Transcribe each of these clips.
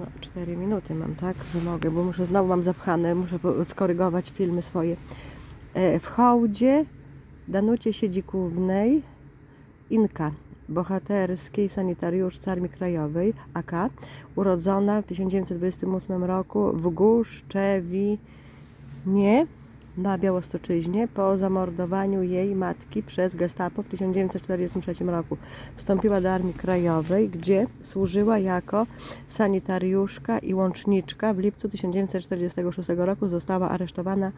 No, 4 minuty mam, tak? Nie mogę, bo muszę znowu mam zapchane, muszę skorygować filmy swoje. E, w hołdzie Danucie Siedzikównej Inka, bohaterskiej sanitariuszce Armii Krajowej AK, urodzona w 1928 roku w Guszczewinie na Białostoczyźnie po zamordowaniu jej matki przez gestapo w 1943 roku. Wstąpiła do Armii Krajowej, gdzie służyła jako sanitariuszka i łączniczka. W lipcu 1946 roku została aresztowana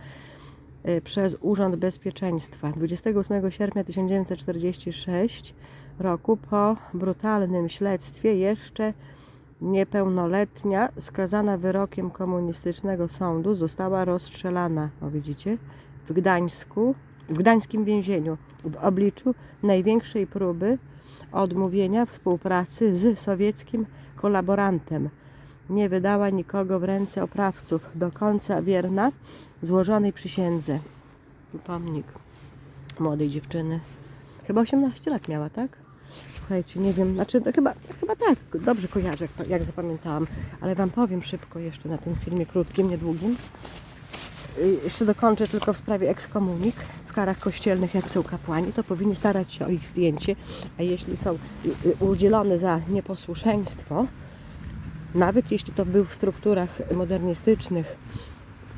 y, przez Urząd Bezpieczeństwa. 28 sierpnia 1946 roku po brutalnym śledztwie jeszcze niepełnoletnia, skazana wyrokiem komunistycznego sądu, została rozstrzelana, o widzicie, w Gdańsku, w gdańskim więzieniu w obliczu największej próby odmówienia współpracy z sowieckim kolaborantem. Nie wydała nikogo w ręce oprawców, do końca wierna złożonej przysiędze. Tu Pomnik młodej dziewczyny. Chyba 18 lat miała, tak? Słuchajcie, nie wiem, znaczy to chyba, chyba tak, dobrze kojarzę, jak, zapamiętałam, ale Wam powiem szybko jeszcze na tym filmie krótkim, niedługim. Y, Jeszcze dokończę tylko w sprawie ekskomunik w karach kościelnych, jak są kapłani, to powinni starać się o ich zdjęcie, a jeśli są y, y, udzielone za nieposłuszeństwo, nawet jeśli to był w strukturach modernistycznych,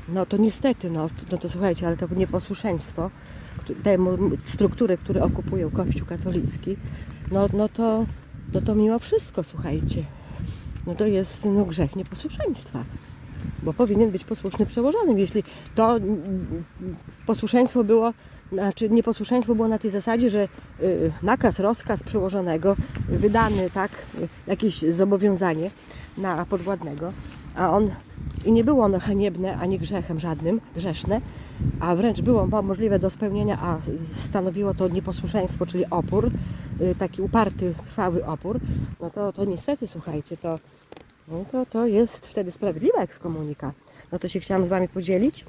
no to niestety, no, no to słuchajcie, ale to nieposłuszeństwo, któ- te mu- struktury, które okupują Kościół katolicki, no, no, to, no to mimo wszystko, słuchajcie, no to jest no, grzech nieposłuszeństwa. Bo powinien być posłuszny przełożonym. Jeśli to posłuszeństwo było, znaczy nieposłuszeństwo było na tej zasadzie, że y, nakaz, rozkaz przełożonego, wydany, tak, jakieś zobowiązanie na podwładnego, a on i nie było ono haniebne ani grzechem żadnym, grzeszne, a wręcz było mo- możliwe do spełnienia, a stanowiło to nieposłuszeństwo, czyli opór, y, taki uparty, trwały opór, no to, to niestety, słuchajcie, to, no to, to jest wtedy sprawiedliwa ekskomunika. No to się chciałam z Wami podzielić,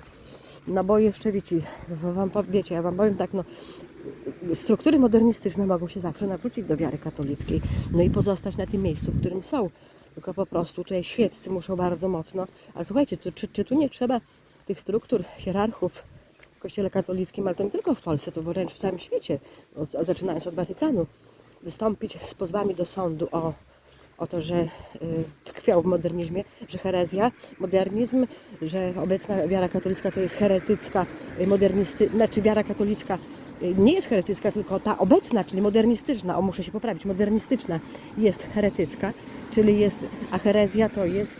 no bo jeszcze wiecie, wam, wiecie, ja Wam powiem tak, no struktury modernistyczne mogą się zawsze nawrócić do wiary katolickiej, no i pozostać na tym miejscu, w którym są. Tylko po prostu tutaj świeccy muszą bardzo mocno. Ale słuchajcie, to, czy, czy tu nie trzeba tych struktur, hierarchów w Kościele katolickim, ale to nie tylko w Polsce, to wręcz w całym świecie, od, zaczynając od Watykanu, wystąpić z pozwami do sądu o, o to, że y, w modernizmie, że herezja, modernizm, że obecna wiara katolicka to jest heretycka, y, modernisty, znaczy wiara katolicka nie jest heretycka, tylko ta obecna, czyli modernistyczna, o muszę się poprawić, modernistyczna jest heretycka, czyli jest, a herezja to jest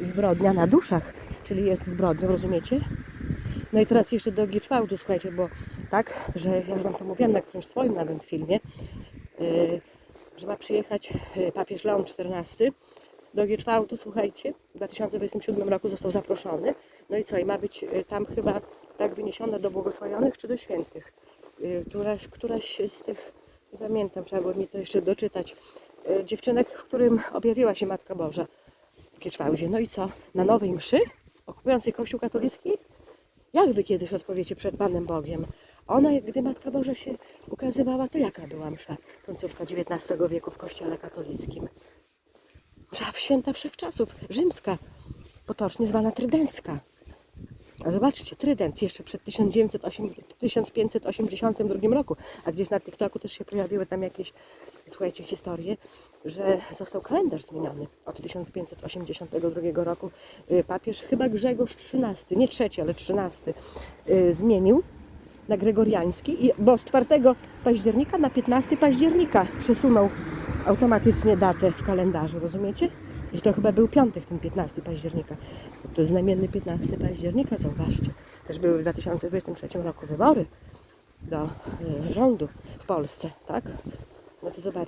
y, zbrodnia na duszach, czyli jest zbrodnią, rozumiecie? No i teraz jeszcze do Gieczwałdu, słuchajcie, bo tak, że ja już Wam to mówiłam na którymś swoim nawet filmie, yy, że ma przyjechać yy, papież Leon XIV do Gieczwałdu, słuchajcie, w 2027 roku został zaproszony, no i co, i ma być tam chyba tak wyniesione do błogosławionych czy do świętych, któraś, któraś z tych, nie pamiętam, trzeba było mi to jeszcze doczytać, yy, dziewczynek, w którym objawiła się Matka Boża w Gieczwałdzie, no i co, na nowej mszy, okupującej Kościół katolicki, jak wy kiedyś odpowiecie przed Panem Bogiem? Ona, gdy Matka Boża się ukazywała, to jaka była msza? Końcówka XIX wieku w Kościele katolickim. Msza święta wszechczasów, rzymska, potocznie zwana trydencka. A zobaczcie, Trydent jeszcze przed 1908, 1582 roku, a gdzieś na TikToku też się pojawiły tam jakieś, słuchajcie, historie, że został kalendarz zmieniony od 1582 roku. Y, Papież chyba Grzegorz XIII, nie trzeci, ale XIII, y, zmienił na gregoriański, i- bo z 4 października na 15 października przesunął automatycznie datę w kalendarzu, rozumiecie? I to chyba był piątek, ten 15 października. To znamienny 15 października, zauważcie. Też były w 2023 roku wybory do y, rządu w Polsce, tak? No to zobaczcie.